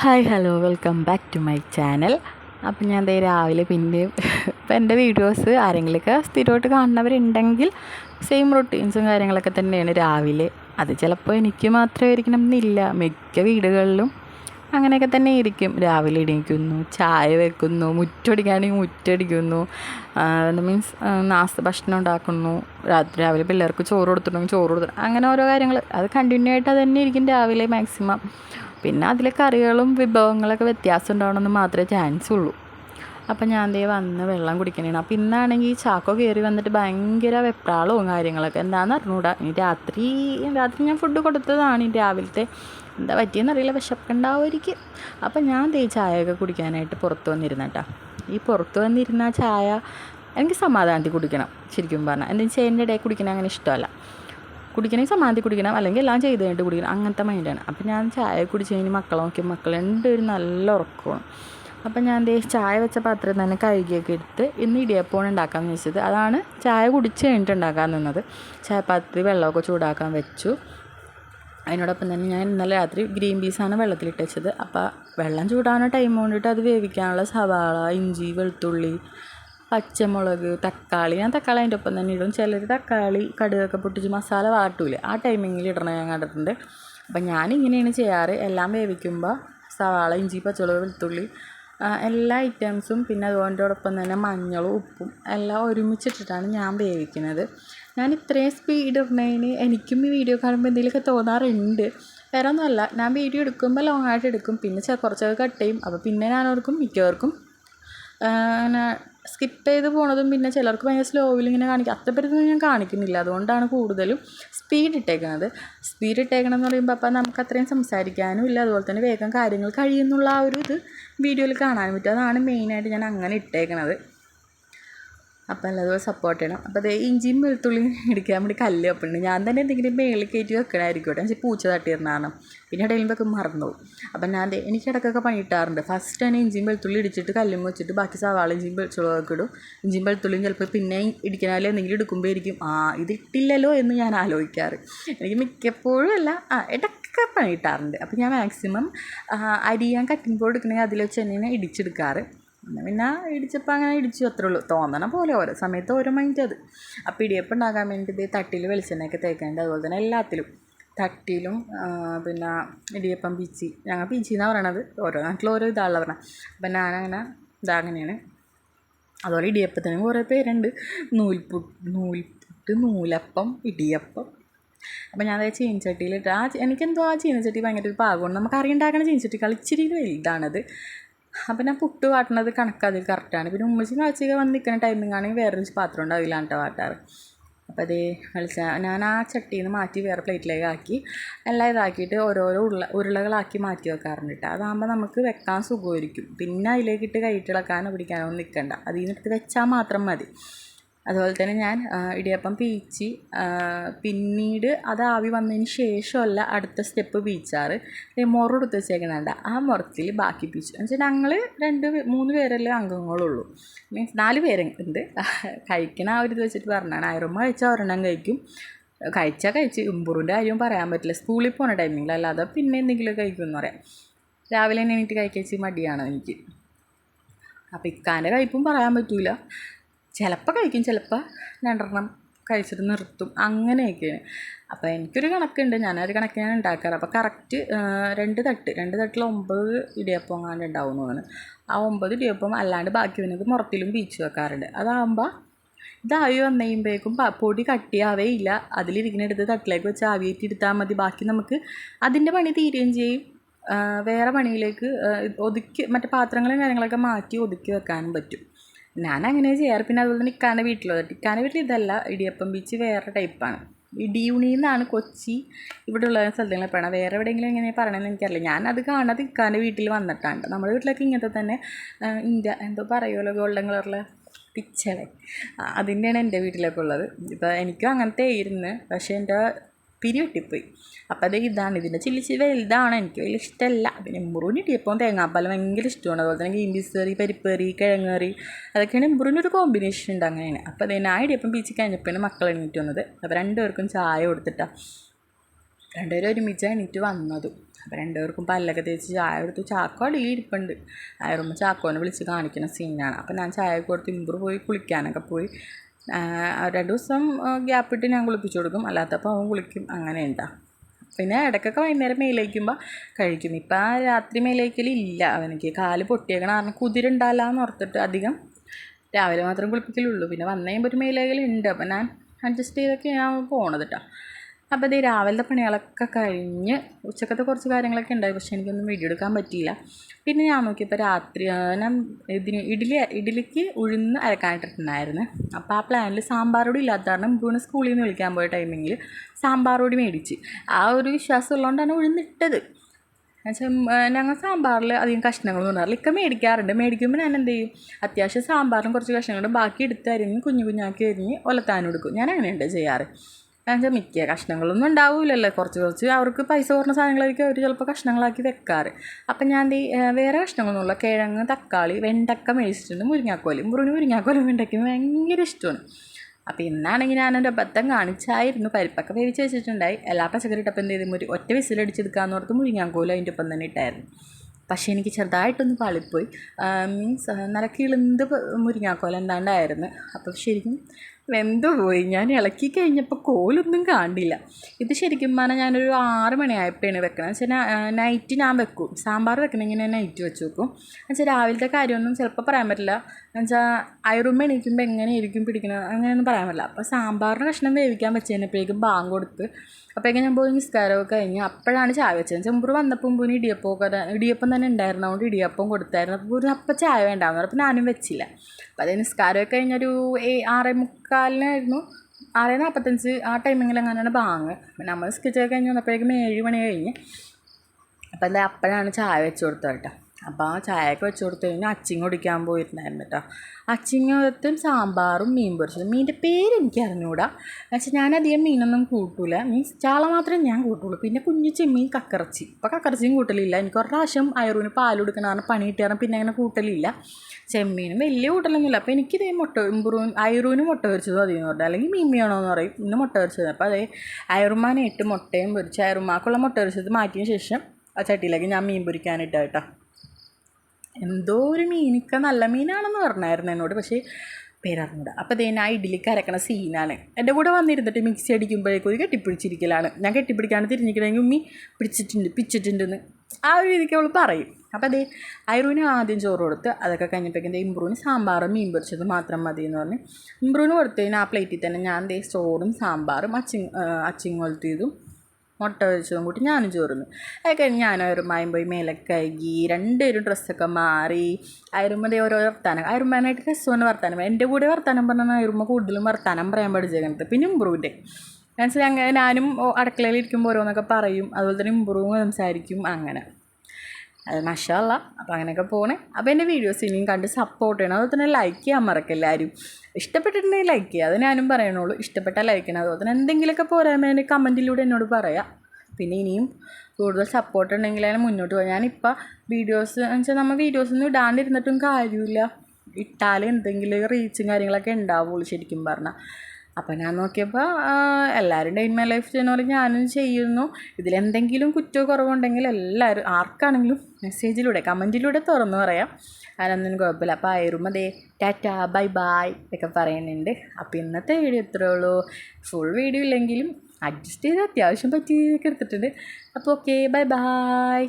Hi hello welcome back to my channel. അപ്പം ഞാൻ ദേ രാവിലെ പിന്നെയും ഇപ്പം എന്റെ വീഡിയോസ് ആരെങ്കിലുമൊക്കെ സ്ഥിരമായിട്ട് കാണുന്നവരുണ്ടെങ്കിൽ സെയിം റൊട്ടീൻസും കാര്യങ്ങളൊക്കെ തന്നെയാണ് രാവിലെ. അത് ചിലപ്പോൾ എനിക്ക് മാത്രമേ ഇരിക്കണം എന്നില്ല. മിക്ക വീടുകളിലും അങ്ങനെയൊക്കെ തന്നെ ഇരിക്കും രാവിലെ എണീക്കുന്നു ചായ വെക്കുന്നു മുറ്റടിക്കുകയാണെങ്കിൽ മുറ്റടിക്കുന്നു. മീൻസ് നാസ്ത ഭക്ഷണം ഉണ്ടാക്കുന്നു. രാത്രി രാവിലെ പിള്ളേർക്ക് ചോറ് കൊടുത്തിട്ടുണ്ടെങ്കിൽ ചോറ് കൊടുത്തിട്ടുണ്ട് അങ്ങനെ ഓരോ കാര്യങ്ങൾ. അത് കണ്ടിന്യൂ ആയിട്ട് അത് തന്നെ ഇരിക്കും രാവിലെ മാക്സിമം പിന്നെ അതിലെ കറികളും വിഭവങ്ങളൊക്കെ വ്യത്യാസം ഉണ്ടാവണമെന്ന് മാത്രമേ ചാൻസ് ഉള്ളൂ. അപ്പം ഞാൻ ദേ വന്ന് വെള്ളം കുടിക്കണേണ്. അപ്പം ഇന്നാണെങ്കിൽ ചാക്കോ കയറി വന്നിട്ട് ഭയങ്കര വെപ്രാളവും കാര്യങ്ങളൊക്കെ. എന്താണെന്ന് അറിഞ്ഞൂടാ? ഇനി രാത്രി രാത്രി ഞാൻ ഫുഡ് കൊടുത്തതാണ് ഈ രാവിലത്തെ. എന്താ പറ്റിയെന്നറിയില്ല വിശപ്പുണ്ടാവുമായിരിക്കും. അപ്പം ഞാൻ ദേ ചായയൊക്കെ കുടിക്കാനായിട്ട് പുറത്ത് വന്നിരുന്നേട്ടാ. ഈ പുറത്ത് വന്നിരുന്ന ചായ എനിക്ക് സമാധാനത്തിൽ കുടിക്കണം ശരിക്കും പറഞ്ഞാൽ എന്താ വെച്ചാൽ ഇടയിൽ കുടിക്കണം അങ്ങനെ ഇഷ്ടമല്ല. കുടിക്കണമെങ്കിൽ സമാധി കുടിക്കണം അല്ലെങ്കിൽ എല്ലാം ചെയ്ത് കഴിഞ്ഞിട്ട് കുടിക്കണം. അങ്ങനത്തെ മൈൻഡാണ് അപ്പോൾ ഞാൻ ചായ കുടിച്ച് കഴിഞ്ഞ് മക്കളെ നോക്കി. മക്കൾ ഒരു നല്ല ഉറക്കമാണ്. അപ്പം ഞാൻ ദേ ചായ വെച്ച പാത്രം തന്നെ കഴുകിയൊക്കെ എടുത്ത് ഇന്ന് ഇടിയപ്പമാണ് ഉണ്ടാക്കാമെന്ന് വെച്ചത്. അതാണ് ചായ കുടിച്ച് കഴിഞ്ഞിട്ട് ഉണ്ടാക്കാൻ നിന്നത്. ചായപ്പാത്രത്തിൽ വെള്ളമൊക്കെ ചൂടാക്കാൻ വെച്ചു. അതിനോടൊപ്പം തന്നെ ഞാൻ ഇന്നലെ രാത്രി ഗ്രീൻ പീസാണ് വെള്ളത്തിലിട്ട് വെച്ചത്. അപ്പോൾ വെള്ളം ചൂടാനുള്ള ടൈം കൊണ്ടിട്ട് അത് വേവിക്കാനുള്ള സവാള ഇഞ്ചി വെളുത്തുള്ളി പച്ചമുളക് തക്കാളി ഞാൻ തക്കാളി അതിന്റെ ഒപ്പം തന്നെ ഇടും. ചിലർ തക്കാളി കടുകൊക്കെ പൊട്ടിച്ച് മസാല വാട്ടൂലേ. ആ ടൈമിങ്ങിൽ ഇടണം ഞാൻ കണ്ടിട്ടുണ്ട്. അപ്പം ഞാനിങ്ങനെയാണ് ചെയ്യാറ്. എല്ലാം വേവിക്കുമ്പോൾ സവാള ഇഞ്ചി പച്ചമുളക് വെളുത്തുള്ളി എല്ലാ ഐറ്റംസും പിന്നെ അതുകൊണ്ടോടൊപ്പം തന്നെ മഞ്ഞളും ഉപ്പും എല്ലാം ഒരുമിച്ചിട്ടിട്ടാണ് ഞാൻ വേവിക്കുന്നത്. ഞാൻ ഇത്രയും സ്പീഡ് ഇടുന്നതിന് എനിക്കും ഈ വീഡിയോ കാണുമ്പോൾ എന്തെങ്കിലുമൊക്കെ തോന്നാറുണ്ട്. വേറെ ഒന്നുമല്ല. ഞാൻ വീഡിയോ എടുക്കുമ്പോൾ ലോങ് ആയിട്ട് എടുക്കും. പിന്നെ കുറച്ചൊക്കെ കട്ട് ചെയ്യും. അപ്പോൾ പിന്നെ ഞാൻ ഓർക്കും മിക്കവർക്കും സ്കിപ്പ് ചെയ്ത് പോണതും പിന്നെ ചിലർക്ക് ഭയങ്കര സ്ലോവിൽ ഇങ്ങനെ കാണിക്കും. അത്രപ്പറ്റൊന്നും ഞാൻ കാണിക്കുന്നില്ല. അതുകൊണ്ടാണ് കൂടുതലും സ്പീഡ് ഇട്ടേക്കുന്നത് സ്പീഡ് ഇട്ടേക്കണം എന്ന് പറയുമ്പോൾ അപ്പം നമുക്ക് അത്രയും സംസാരിക്കാനും ഇല്ല. അതുപോലെ തന്നെ വേഗം കാര്യങ്ങൾ കഴിയുന്നുള്ള ആ ഒരു ഇത് വീഡിയോയിൽ കാണാൻ പറ്റും. അതാണ് മെയിനായിട്ട് ഞാൻ അങ്ങനെ ഇട്ടേക്കണത്. അപ്പോൾ നല്ലതുപോലെ സപ്പോർട്ട് ചെയ്യണം. അപ്പോൾ അതേ ഇഞ്ചിയും വെളുത്തുള്ളിയും ഇടിക്കാൻ വേണ്ടി കല്ല് വെപ്പുണ്ട്. ഞാൻ തന്നെ എന്തെങ്കിലും മേളിൽ കയറ്റി വെക്കണമായിരിക്കും കേട്ടോ വെച്ചാൽ പൂച്ച തട്ടിയിരുന്നാണ് പിന്നെ ഇടയിൽ വെക്കും മറന്നു അപ്പം ഞാൻ എനിക്ക് ഇടയ്ക്കൊക്കെ പണിയിട്ടാറുണ്ട് ഫസ്റ്റ് തന്നെ ഇഞ്ചിയും വെളുത്തുള്ളി ഇടിച്ചിട്ട് കല്ലും വെച്ചിട്ട് ബാക്കി സവാള ഇഞ്ചിയും വെളുത്തുള്ളിയൊക്കെ ഇടും. ഇഞ്ചിയും വെളുത്തുള്ളിയും ചിലപ്പോൾ പിന്നെ ഇടിക്കണമല്ലോ എന്തെങ്കിലും എടുക്കുമ്പോൾ ആയിരിക്കും ആ ഇതിട്ടില്ലല്ലോ എന്ന് ഞാൻ ആലോചിക്കാറ്. എനിക്ക് മിക്കപ്പോഴും അല്ല ആ ഇടയ്ക്കൊക്കെ പണിയിട്ടാറുണ്ട് അപ്പോൾ ഞാൻ മാക്സിമം അരി ഞാൻ കട്ടിംഗ് ബോർഡ് എടുക്കണമെങ്കിൽ അതിൽ വെച്ച് തന്നെയാണ് ഇടിച്ചെടുക്കാറ്. പിന്നെ പിന്നെ ഇടിച്ചപ്പോൾ അങ്ങനെ ഇടിച്ചു അത്രേ ഉള്ളൂ. തോന്നണ പോലെ ഓരോ സമയത്ത് ഓരോ മൈൻഡ് അത്. അപ്പം ഇടിയപ്പം ഉണ്ടാക്കാൻ വേണ്ടിയിട്ട് തട്ടിൽ വെളിച്ചെണ്ണയൊക്കെ തേക്കേണ്ടത് അതുപോലെ തന്നെ എല്ലാത്തിലും. തട്ടിലും പിന്നെ ഇടിയപ്പം പിച്ചി. ഞങ്ങൾ പിച്ചി എന്നാണ് പറയണത്. ഓരോ നാട്ടിലും ഓരോ ഇതാണല്ലോ പറഞ്ഞത് അപ്പം ഞാനങ്ങനെ ഇതങ്ങനെയാണ് അതുപോലെ ഇടിയപ്പത്തിനും കുറേ പേരുണ്ട്. നൂൽപുട്ട് നൂൽപുട്ട് നൂലപ്പം ഇടിയപ്പം. അപ്പം ഞാൻ അതായത് ചീനച്ചട്ടിയിലിട്ട് ആ എനിക്കെന്തോ ആ ചീനച്ചട്ടി ഭയങ്കര ഒരു പാകമാണ്. നമുക്ക് അറിയണ്ടാക്കണ ചീനച്ചട്ടി കളിച്ചിരി വലുതാണത്. അപ്പം ഞാൻ പുട്ട് വാട്ടണത് കണക്കതിൽ കറക്റ്റാണ് പിന്നെ ഉമ്മച്ചി കാഴ്ചയൊക്കെ വന്ന് നിൽക്കുന്ന ആണെങ്കിൽ വേറൊരു പാത്രം ഉണ്ടാവില്ല അതിലാണ് കേട്ടോ വാട്ടാറ്. അപ്പോൾ അത് വെളിച്ച ഞാൻ ആ ചട്ടിയിൽ നിന്ന് മാറ്റി വേറെ പ്ലേറ്റിലേക്ക് ആക്കി എല്ലാം ഇതാക്കിയിട്ട് ഓരോരോ ഉരുള ഉരുളകളാക്കി മാറ്റി വെക്കാറുണ്ട് കേട്ടോ അതാകുമ്പോൾ നമുക്ക് വെക്കാൻ സുഖമായിരിക്കും. പിന്നെ അതിലേക്കിട്ട് കൈയിട്ടിളക്കാനോ പിടിക്കാനോ ഒന്നും നിൽക്കണ്ട അതിൽ നിന്നെടുത്ത് വെച്ചാൽ മാത്രം മതി. അതുപോലെ തന്നെ ഞാൻ ഇടിയപ്പം പീച്ചി പിന്നീട് അത് ആവി വന്നതിന് ശേഷമല്ല അടുത്ത സ്റ്റെപ്പ് പീച്ചാറ്. മുറെടുത്ത് വെച്ചേക്കണണ്ട ആ മുറത്തിൽ ബാക്കി പീച്ചു. എന്ന് വെച്ചാൽ ഞങ്ങൾ രണ്ട് മൂന്ന് പേരല്ലേ അംഗങ്ങളുള്ളൂ. മീൻസ് നാല് പേരുണ്ട്. കഴിക്കണ ആ ഒരു ഇത് വെച്ചിട്ട് പറഞ്ഞാണ്. ആയിരമ്മ കഴിച്ചാൽ ഒരെണ്ണം കഴിക്കും. കഴിച്ചാൽ കഴിച്ച്. ഇമ്പൂറിന്റെ കാര്യവും പറയാൻ പറ്റില്ല. സ്കൂളിൽ പോകുന്ന ടൈമിങ്ങിൽ അല്ലാതെ പിന്നെ എന്തെങ്കിലും കഴിക്കുമെന്ന് പറയാം. രാവിലെ തന്നെ എണീറ്റ് കഴിക്കാൻ മടിയാണ് എനിക്ക്. അപ്പോൾ ഇക്കാന്റെ കഴിപ്പും പറയാൻ പറ്റില്ല ചിലപ്പോൾ കഴിക്കും ചിലപ്പോൾ രണ്ടെണ്ണം കഴിച്ചിട്ട് നിർത്തും. അങ്ങനെയൊക്കെയാണ്. അപ്പോൾ എനിക്കൊരു കണക്കുണ്ട്. ഞാനൊരു കണക്ക് ഞാൻ ഉണ്ടാക്കാറ്. അപ്പോൾ കറക്റ്റ് രണ്ട് തട്ട് രണ്ട് തട്ടിൽ ഒമ്പത് ഇടിയപ്പം അങ്ങാണ്ട് ഉണ്ടാവും തോന്നുന്നു. ആ ഒമ്പത് ഇടിയപ്പം അല്ലാണ്ട് ബാക്കി വരുന്നത് മുറത്തിലും ബീച്ച് വെക്കാറുണ്ട്. അതാകുമ്പോൾ ഇതായി വന്നു കഴിയുമ്പോഴേക്കും പൊടി കട്ടിയാവേ ഇല്ല. അതിലിരിക്കുന്ന എടുത്ത് തട്ടിലേക്ക് വെച്ച് ആവിയേറ്റി എടുത്താൽ മതി. ബാക്കി നമുക്ക് അതിന്റെ പണി തീരുകയും ചെയ്യും. വേറെ പണിയിലേക്ക് ഒതുക്കി മറ്റേ പാത്രങ്ങളും കാര്യങ്ങളൊക്കെ മാറ്റി ഒതുക്കി വെക്കാനും പറ്റും. ഞാൻ അങ്ങനെ ചെയ്യാറ്. പിന്നെ അതുപോലെ തന്നെ ഇക്കാന്റെ വീട്ടിലുള്ളത് ഇക്കാന്റെ വീട്ടിൽ ഇതല്ല ഇടിയപ്പം ബീച്ച് വേറെ ടൈപ്പാണ് ഇടിയുണി എന്നാണ് കൊച്ചി ഇവിടെ ഉള്ള സ്ഥലങ്ങളിൽ പറയണം വേറെ എവിടെയെങ്കിലും എങ്ങനെ പറയണമെന്ന് എനിക്കറിയില്ല. ഞാൻ അത് കാണാതെ ഇക്കാന്റെ വീട്ടിൽ വന്നിട്ടാണ്. നമ്മുടെ വീട്ടിലൊക്കെ ഇങ്ങനത്തെ തന്നെ ഇന്ത്യ എന്തോ പറയുമല്ലോ ഗോൾഡൻ കളറിലെ പിച്ചളെ അതിന്റെയാണ് എന്റെ വീട്ടിലൊക്കെ ഉള്ളത്. ഇപ്പോൾ എനിക്കും അങ്ങനത്തെ ആയിരുന്നു. പക്ഷേ എന്റെ പിരി വെട്ടിപ്പോയി അപ്പോൾ അത് ഇതാണ് ഇതിന്റെ ചില്ലി വലുതാണ് എനിക്ക് വലിയ ഇഷ്ടമല്ല. പിന്നെ എമ്പുറൂന് ഇടിയപ്പം തേങ്ങാപ്പാലം ഭയങ്കര ഇഷ്ടമാണ്. അതുപോലെ തന്നെ ഗ്രീൻ പീസ് കറി പരിപ്പ് കറി കിഴങ്ങ് കറി അതൊക്കെയാണ് എമ്പുറൂന് ഒരു കോമ്പിനേഷൻ ഉണ്ട് അങ്ങനെയാണ്. അപ്പോൾ അതിന് ആ ഇടിയപ്പം പീച്ച് കഴിഞ്ഞപ്പോഴാണ് മക്കൾ എണീറ്റ് വന്നത്. അപ്പോൾ രണ്ടുപേർക്കും ചായ കൊടുത്തിട്ടാണ് രണ്ടുപേരും ഒരുമിച്ച് എണീറ്റ് വന്നതും. അപ്പോൾ രണ്ടുപേർക്കും പല്ലൊക്കെ തേച്ച് ചായ കൊടുത്ത്. ചാക്കോ അടിയിൽ ഇരിപ്പുണ്ട്. ആയിരുമ്പോൾ ചാക്കോനെ വിളിച്ച് കാണിക്കുന്ന സീനാണ് അപ്പോൾ ഞാൻ ചായ കൊടുത്ത് ഇമ്പ്രൂവ് പോയി കുളിക്കാനൊക്കെ പോയി. രണ്ട് ദിവസം ഗ്യാപ്പിട്ട് ഞാൻ കുളിപ്പിച്ചു കൊടുക്കും. അല്ലാത്തപ്പോൾ അവൻ കുളിക്കും. അങ്ങനെ ഉണ്ടാ. പിന്നെ ഇടയ്ക്കൊക്കെ വൈകുന്നേരം മേലേക്കുമ്പോൾ കഴിക്കും. ഇപ്പം ആ രാത്രി മേലേക്കലില്ല അവനിക്ക് കാൽ പൊട്ടിയേക്കണം കാരണം കുതിരുണ്ടാലാന്ന് ഓർത്തിട്ട് അധികം രാവിലെ മാത്രം കുളിപ്പിക്കലുള്ളൂ. പിന്നെ വന്നു കഴിയുമ്പോൾ ഒരു മേലേക്കലുണ്ട് അപ്പം ഞാൻ അഡ്ജസ്റ്റ് ചെയ്തൊക്കെ ഞാൻ പോണത് കേട്ടോ അപ്പോൾ ഇത് രാവിലത്തെ പണികളൊക്കെ കഴിഞ്ഞ് ഉച്ചക്കത്തെ കുറച്ച് കാര്യങ്ങളൊക്കെ ഉണ്ടായി. പക്ഷേ എനിക്കൊന്നും വീഡിയോ എടുക്കാൻ പറ്റിയില്ല. പിന്നെ ഞാൻ നോക്കിയപ്പോൾ രാത്രി ഞാൻ ഇതിന് ഇഡ്ഡലി ഇഡ്ഡലിക്ക് ഉഴുന്ന് അരക്കാനിട്ടിട്ടുണ്ടായിരുന്നു. അപ്പോൾ ആ പ്ലാനിൽ സാമ്പാറോടി ഇല്ലാത്ത കാരണം ഇമ്പൂണ് സ്കൂളിൽ നിന്ന് വിളിക്കാൻ പോയ ടൈമിങ്ങിൽ സാമ്പാറോടി മേടിച്ച്. ആ ഒരു വിശ്വാസം ഉള്ളതുകൊണ്ടാണ് ഉഴുന്നിട്ടത് എന്നുവെച്ചാൽ ഞങ്ങൾ സാമ്പാറിൽ അധികം കഷ്ണങ്ങളൊന്നും ഉണ്ടാവില്ല ഇക്ക മേടിക്കാറുണ്ട്. മേടിക്കുമ്പോൾ ഞാൻ എന്ത് ചെയ്യും? അത്യാവശ്യം സാമ്പാറിനും കുറച്ച് കഷ്ണങ്ങളും ബാക്കി എടുത്ത് അരിഞ്ഞ് കുഞ്ഞു കുഞ്ഞാക്കി അരിഞ്ഞ് ഒലത്താനും എടുക്കും ഞാൻ അങ്ങനെയുണ്ട് ചെയ്യാറ്. എന്നുവെച്ചാൽ മിക്ക കഷ്ണങ്ങളൊന്നും ഉണ്ടാവില്ലല്ലോ കുറച്ച് കുറച്ച് അവർക്ക് പൈസ കുറഞ്ഞ സാധനങ്ങളായിരിക്കും അവർ ചിലപ്പോൾ കഷ്ണങ്ങളാക്കി വെക്കാറ്. അപ്പം ഞാൻ ഈ വേറെ കഷ്ണങ്ങളൊന്നുമില്ല. കിഴങ്ങ് തക്കാളി വെണ്ടക്ക മേടിച്ചിട്ടുണ്ട് മുരിങ്ങാക്കോലി. മുറിഞ്ഞ് മുരിങ്ങാക്കോലും വെണ്ടയ്ക്കും ഭയങ്കര ഇഷ്ടമാണ്. അപ്പോൾ ഇന്നാണെങ്കിൽ ഞാനൊരു അബദ്ധം കാണിച്ചായിരുന്നു. പരിപ്പൊക്കെ വേവിച്ച് വെച്ചിട്ടുണ്ടായി. എല്ലാ പച്ചക്കറി ഇട്ടപ്പം എന്ത് ചെയ്തു? മുരി ഒറ്റ വിസിലടിച്ചെടുക്കാന്ന് ഓർത്ത് മുരിങ്ങാക്കോലും അതിന്റെ ഒപ്പം തന്നെ ഇട്ടായിരുന്നു. പക്ഷേ എനിക്ക് ചെറുതായിട്ടൊന്ന് പാളിപ്പോയി. മീൻസ് നല്ല കിളിന്ത് പ- മുരിങ്ങാക്കോല എന്താണ്ടായിരുന്നു. അപ്പോൾ ശരിക്കും വെന്തു പോയി? ഞാൻ ഇളക്കി കഴിഞ്ഞപ്പോൾ കോലൊന്നും കാണില്ല. ഇത് ശരിക്കും പറഞ്ഞാൽ ഞാനൊരു ആറ് മണിയായപ്പോഴാണ് വെക്കണം വെച്ചാൽ നൈറ്റ് ഞാൻ വെക്കും. സാമ്പാർ വെക്കണമെങ്കിൽ ഞാൻ നൈറ്റ് വെച്ച് വെക്കും. എന്നുവെച്ചാൽ രാവിലത്തെ കാര്യമൊന്നും ചിലപ്പോൾ പറയാൻ പറ്റില്ല. എന്നുവെച്ചാൽ അയറുമ്പ് എണീക്കുമ്പോൾ എങ്ങനെയായിരിക്കും പിടിക്കുന്നത് അങ്ങനെയൊന്നും പറയാൻ പറ്റില്ല. അപ്പോൾ സാമ്പാറിന് കഷ്ണം വേവിക്കാൻ വെച്ചതിനപ്പോഴേക്കും ബാങ്ക് കൊടുത്ത് അപ്പോഴേക്കും ഞാൻ പോയി നിസ്കാരമൊക്കെ കഴിഞ്ഞ് അപ്പോഴാണ് ചായ വെച്ചത്. ചെമ്പൂർ വന്നപ്പോൾ മുമ്പ് ഇടിയപ്പമൊക്കെ ഇടിയപ്പം തന്നെ ഉണ്ടായിരുന്നതുകൊണ്ട് ഇടിയപ്പം കൊടുത്തായിരുന്നു. അപ്പോൾ ഒരു അപ്പം ചായ വേണ്ടാന്ന് അപ്പോൾ ഞാനും വെച്ചില്ല. അപ്പോൾ അത് നിസ്കാരമൊക്കെ കഴിഞ്ഞൊരു ആറേ മുക്കാലിനായിരുന്നു ആറ് നാൽപ്പത്തഞ്ച് ആ ടൈമിങ്ങിൽ അങ്ങനെയാണ് അപ്പോൾ നമ്മൾ സ്കിച്ചൊക്കെ കഴിഞ്ഞ് വന്നപ്പോഴേക്കും ഏഴ് മണി കഴിഞ്ഞ്. അപ്പം എന്താ അപ്പോഴാണ് ചായ വെച്ച് കൊടുത്തത് കേട്ടോ. അപ്പോൾ ആ ചായയൊക്കെ വെച്ച് കൊടുത്തു കഴിഞ്ഞാൽ അച്ചിങ് കുടിക്കാൻ പോയിരുന്നായിരുന്നു കേട്ടോ. അച്ചിങ്ങത്തും സാമ്പാറും മീൻ പൊരിച്ചതും. മീന്റെ പേര് എനിക്ക് അറിഞ്ഞുകൂടാ പക്ഷേ ഞാനധികം മീനൊന്നും കൂട്ടൂല. മീൻസ് ചാള മാത്രമേ ഞാൻ കൂട്ടുള്ളൂ. പിന്നെ കുഞ്ഞു ചെമ്മീൻ കക്കറച്ചി. ഇപ്പോൾ കക്കറച്ചിയും കൂട്ടലില്ല. എനിക്ക് ഒരു പ്രാവശ്യം അയറൂന് പാൽ കൊടുക്കണം കാരണം പണി കിട്ടിയാൽ പിന്നെ അങ്ങനെ കൂട്ടലില്ല. ചെമ്മീനും വലിയ കൂട്ടലൊന്നുമില്ല. അപ്പോൾ എനിക്കിതേ മുട്ട ഇമ്പ്രൂവ് അയറൂന് മുട്ട പൊരിച്ചതും അധികം എന്ന് പറഞ്ഞാൽ അല്ലെങ്കിൽ മീൻ വേണമെന്ന് പറയും. ഇന്ന് മുട്ട പൊരിച്ചത് അപ്പോൾ അതേ എട്ട് മുട്ടയും പൊരിച്ച് അയറുമാക്കുള്ള മുട്ട പൊരിച്ചത് മാറ്റിയ ശേഷം ആ ചട്ടിയിലേക്ക് ഞാൻ മീൻ പൊരിക്കാനിട്ട കേട്ടോ. എന്തോ ഒരു മീനിക്ക നല്ല മീനാണെന്ന് പറഞ്ഞായിരുന്നു എന്നോട് പക്ഷേ പേരറിഞ്ഞൂട. അപ്പോൾ ഇതേ ഞാൻ ഇഡ്ഡലിക്ക് അരക്കണ സീനാണ്. എന്റെ കൂടെ വന്നിരുന്നിട്ട് മിക്സി അടിക്കുമ്പോഴേക്കും ഒരു കെട്ടിപ്പിടിച്ചിരിക്കലാണ്. ഞാൻ കെട്ടിപ്പിടിക്കാണ്ട് തിരിഞ്ഞിക്കണമെങ്കിൽ ഉമ്മി പിടിച്ചിട്ടുണ്ട് പിച്ചിട്ടുണ്ടെന്ന് ആ ഒരു രീതിക്ക് അവൾ പറയും. അപ്പോൾ അതേ ഐറൂന് ആദ്യം ചോറ് കൊടുത്ത് അതൊക്കെ കഴിഞ്ഞപ്പോഴേക്കും ഇമ്പ്രൂവിന് സാമ്പാറും മീൻ പൊരിച്ചത് മാത്രം മതി എന്ന് പറഞ്ഞ് ഇമ്പ്രൂവിന് കൊടുത്തു കഴിഞ്ഞാൽ ആ പ്ലേറ്റിൽ തന്നെ ഞാൻ ദേ ചോറും സാമ്പാറും അച്ചിങ് അച്ചിങ് കൊളുത്തിയതും മുട്ട വെച്ചതും കൂട്ടി ഞാനും ചോറുന്നു. അത് കഴിഞ്ഞ് ഞാൻ അയറുമായും പോയി മേലൊക്കെ കഴുകി രണ്ടുപേരും ഡ്രസ്സൊക്കെ മാറി അരുമതി ഓരോ വർത്താനം. അരുമാനായിട്ട് രസമാണ് വർത്താനം. എന്റെ കൂടെ വർത്താനം പറഞ്ഞാൽ അരുമ കൂടുതലും വർത്താനം പറയാൻ പഠിച്ചേക്കണത്. പിന്നെ ഇമ്പ്രൂവിന്റെ അങ്ങനെ ഞാനും അടുക്കളയിൽ ഇരിക്കുമ്പോൾ ഓരോന്നൊക്കെ പറയും. അതുപോലെ തന്നെ ഇമ്പ്രൂവ് സംസാരിക്കും. അങ്ങനെ. മഷാല്ല അപ്പോൾ അങ്ങനെയൊക്കെ പോകണേ അപ്പോൾ എന്റെ വീഡിയോസ് ഇനിയും കണ്ട് സപ്പോർട്ട് ചെയ്യണം. അതുപോലെ തന്നെ ലൈക്ക് ചെയ്യാൻ മറക്കില്ല ആരും ഇഷ്ടപ്പെട്ടിട്ടുണ്ടെങ്കിൽ ലൈക്ക് ചെയ്യുക അത് ഞാനും പറയണുള്ളൂ. ഇഷ്ടപ്പെട്ടാൽ ലൈക്ക് ചെയ്യണം. അതുപോലെ തന്നെ എന്തെങ്കിലുമൊക്കെ പോരായ്മ എന്റെ കമന്റിലൂടെ എന്നോട് പറയാം. പിന്നെ ഇനിയും കൂടുതൽ സപ്പോർട്ട് ഉണ്ടെങ്കിൽ അതിനെ മുന്നോട്ട് പോകാം ഞാനിപ്പോൾ വീഡിയോസ് എന്ന് വെച്ചാൽ നമ്മൾ വീഡിയോസ് ഒന്നും ഇടാണ്ടിരുന്നിട്ടും കാര്യമില്ല. ഇട്ടാൽ എന്തെങ്കിലും റീച്ചും കാര്യങ്ങളൊക്കെ ഉണ്ടാവുള്ളൂ ശരിക്കും പറഞ്ഞാൽ അപ്പോൾ ഞാൻ നോക്കിയപ്പോൾ എല്ലാവരും ഡെയിൻ മൈ ലൈഫ് ചെയ്യുന്ന പോലെ ഞാനും ചെയ്യുന്നു. ഇതിലെന്തെങ്കിലും കുറ്റോ കുറവുണ്ടെങ്കിൽ എല്ലാവരും ആർക്കാണെങ്കിലും മെസ്സേജിലൂടെ കമന്റിലൂടെ തുറന്നു പറയാം. അതിനൊന്നും കുഴപ്പമില്ല. അപ്പോൾ ആയിരും അതേ ടാറ്റ ബൈ ബായ് ഒക്കെ പറയുന്നുണ്ട്. അപ്പോൾ ഇന്നത്തെ വീഡിയോ ഇത്രേ ഉള്ളൂ. ഫുൾ വീഡിയോ ഇല്ലെങ്കിലും അഡ്ജസ്റ്റ് ചെയ്ത് അത്യാവശ്യം പറ്റിയൊക്കെ എടുത്തിട്ടുണ്ട്. അപ്പോൾ ഓക്കെ ബൈ ബൈ